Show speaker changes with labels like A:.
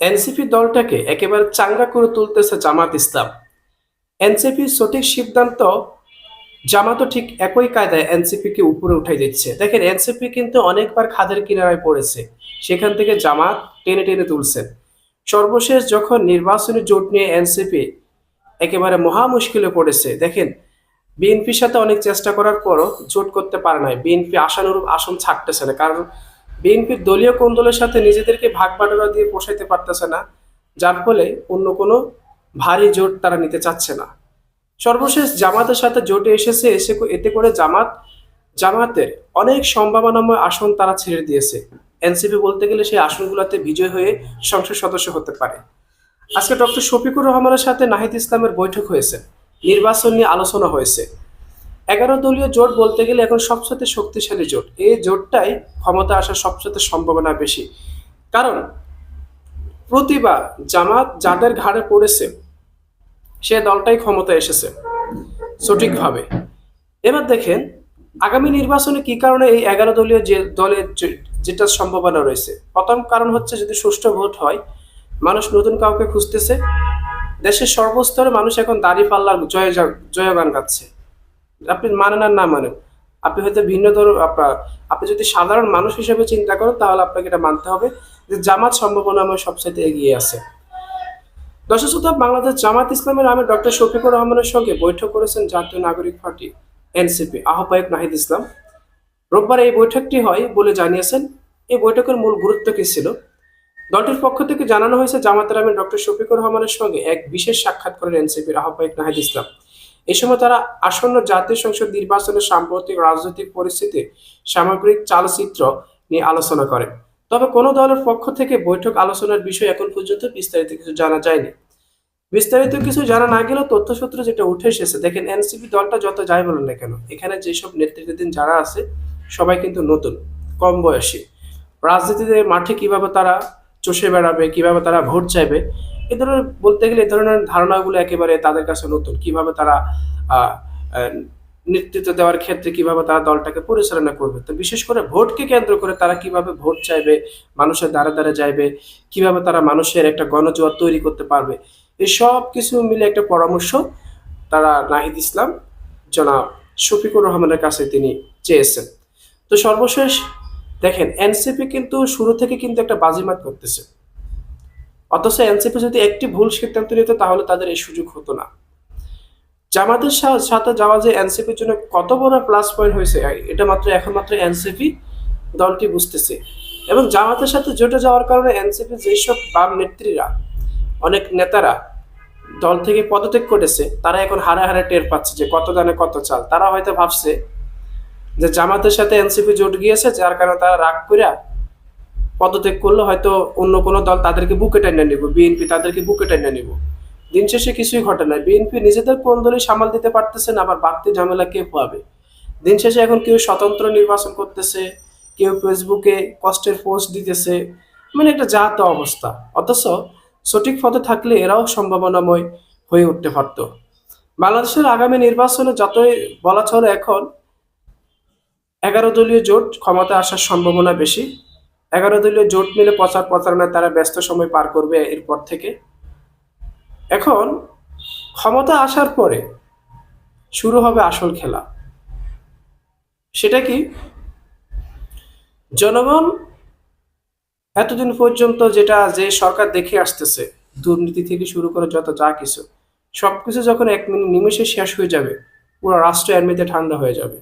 A: NCP দলটাকে একেবারে চাঙ্গা করে তুলতেছে জামাত ইসলাম। এনসিপির সঠিক সিদ্ধান্ত, জামাতও ঠিক একই কায়দায় এনসিপি কে উপরে উঠাই দিচ্ছে। দেখেন, এনসিপি কিন্তু অনেকবার খাদের কিনারায় পড়েছে। সেখান থেকে জামাত টেনে টেনে তুলছেন সর্বশেষ যখন নির্বাচনী জোট নিয়ে এনসিপি একেবারে মহা মুশকিলে পড়েছে, দেখেন, বিএনপির সাথে অনেক চেষ্টা করার পরও জোট করতে পারে নাই। বিএনপি আশানুরূপ আসন ছাড়তেছে না। কারণ বিএনপির দলীয় কোন্দলের সাথে নিজেদেরকে ভাগ বাটোয়ারা দিয়ে পোষাইতে পারতেছে না, যার ফলে অন্য কোনো ভারী জোট তারা নিতে চাচ্ছে না। সর্বশেষ জামাতের সাথে জোটে এসেছে, এসে এতে করে জামাত, জামাতের অনেক সম্ভাবনাময় আসন তারা ছেড়ে দিয়েছে। এনসিপি বলতে গেলে সেই আসনগুলোতে বিজয় হয়ে সংসদ সদস্য হতে পারে। আজকে ডক্টর শফিকুর রহমানের সাথে নাহিদ ইসলামের বৈঠক হয়েছে। নির্বাচন নিয়ে আলোচনা হয়েছে। এগারো দলীয় জোট বলতে গেলে এখন সবচেয়ে শক্তিশালী জোট। এই জোটটাই ক্ষমতা আসার সবচেয়ে সম্ভাবনা বেশি। কারণ প্রতিবার জামাত যাদের ঘাড়ে পড়েছে, সে দলটাই ক্ষমতা এসেছে, সঠিকভাবে। এবার দেখেন, আগামী নির্বাচনে কি কারণে এই এগারো দলীয় যে দলের যেটা সম্ভাবনা রয়েছে? প্রথম কারণ হচ্ছে যদি সুষ্ঠু ভোট হয়, মানুষ নতুন কাউকে খুঁজতেছে, দেশের সর্বস্তরে মানুষ এখন দাড়ি পাল্লার জয় জয়গান গাচ্ছে। আপনি মানেন আর না মানেন আপনি হয়তো ভিন্ন ধর আপনার আপনি যদি সাধারণ মানুষ হিসেবে চিন্তা করেন, তাহলে আপনাকে এটা মানতে হবে যে জামাত সম্ভাবনাময় সবচাইতে এগিয়ে আছে। দর্শক শ্রোতা বাংলাদেশ জামাত ইসলামের নামে ডক্টর শফিকুর রহমানের সঙ্গে বৈঠক করেছেন জাতীয় নাগরিক পার্টি, এনসিপি, আহ্বায়ক নাহিদ ইসলাম। রোববার এই বৈঠকটি হয় বলে জানিয়েছেন। এই বৈঠকের মূল গুরুত্ব কি ছিল? দলটির পক্ষ থেকে জানানো হয়েছে, জামাতের আমির ডক্টর শফিকুর রহমানের সঙ্গে এক বিশেষ সাক্ষাৎ করেন এনসিপির আহ্বায়ক নাহিদ ইসলাম। এই সময় তারা আসন্ন জাতীয় সংসদ নির্বাচনের সাম্প্রতিক রাজনৈতিক পরিস্থিতি, সামগ্রিক চালচিত্র নিয়ে আলোচনা করেন। তবে কোনো দলের পক্ষ থেকে বৈঠক আলোচনার বিষয় এখন পর্যন্ত বিস্তারিত কিছু জানা যায়নি। বিস্তারিত কিছু জানা না গেলেও তথ্যসূত্র যেটা উঠে এসেছে, দেখেন এনসিপি দলটা যত যাই বলেন না কেন, এখানে যেসব নেতৃত্বাধীন যারা আছে, সবাই কিন্তু নতুন, কম বয়সী। রাজনীতিতে মাঠে কীভাবে তারা চষে বেড়াবে, কীভাবে তারা ভোট চাইবে এ ধরনের বলতে গেলে এ ধরনের ধারণাগুলো একেবারে তাদের কাছে নতুন। কীভাবে তারা নেতৃত্ব দেওয়ার ক্ষেত্রে কীভাবে তারা দলটাকে পরিচালনা করবে? তো বিশেষ করে ভোটকে কেন্দ্র করে তারা কীভাবে ভোট চাইবে, মানুষের দ্বারা দ্বারা যাইবে, কীভাবে তারা মানুষের একটা গণজোয়ার তৈরি করতে পারবে এই সব কিছু মিলে একটা পরামর্শ তারা নাহিদ ইসলাম, জনাব শফিকুর রহমানের কাছে তিনি চেয়েছেন। তো সর্বশেষ দেখেন, এনসিপি কিন্তু শুরু থেকে কিন্তু একটা বাজিমাত করতেছে। অথচ এনসিপি যদি একটি ভুল সিদ্ধান্ত নিত, তাহলে তাদের এই সুযোগ হতো না। জামাতের সাথে যাওয়া যে এনসিপির জন্য কত বড় প্লাস পয়েন্ট হয়েছে এটা মাত্র এখন মাত্র এনসিপি দলটি বুঝতেছে। এবং জামাতের সাথে জোটে যাওয়ার কারণে এনসিপি যেসব বাম নেত্রীরা, অনেক নেতারা দল থেকে পদত্যাগ করেছে, তারা এখন হারে হারে টের পাচ্ছে যে কত দানে কত চাল। তারা হয়তো ভাবছে যে জামাতের সাথে এনসিপি জোট গিয়েছে, যার কারণে তারা রাগ করে পদত্যাগ করলে হয়তো অন্য কোনো দল তাদেরকে বুকে টেনে নেব, বিএনপি তাদেরকে বুকে টেনে নিব। দিন শেষে কিছুই ঘটে না। বিএনপি নিজেদের কোন দলই সামাল দিতে পারতেছে না, আবার বাড়তি ঝামেলা কে পাবে দিন শেষে এখন কেউ স্বতন্ত্র নির্বাচন করতেছে, কেউ ফেসবুকে কষ্টের পোস্ট দিতেছে মানে একটা জাত অবস্থা। অথচ সঠিক পথে থাকলে এরাও সম্ভাবনাময় হয়ে উঠতে পারত। বাংলাদেশের আগামী নির্বাচনে যতই বলা চলে এখন, এগারো দলীয় জোট ক্ষমতা আসার সম্ভাবনা বেশি। এগারো দলীয় জোট মিলে প্রচার প্রচারণায় তারা ব্যস্ত সময় পার করবে এরপর থেকে। এখন ক্ষমতা আসার পরে শুরু হবে আসল খেলা। সেটা কি? জনগণ এতদিন পর্যন্ত যেটা যে সরকার দেখে আসতেছে, দুর্নীতি থেকে শুরু করে যত যা কিছু, সবকিছু যখন এক মিনিট নিমেষে শেষ হয়ে যাবে, পুরো রাষ্ট্র এমনিতে ঠান্ডা হয়ে যাবে।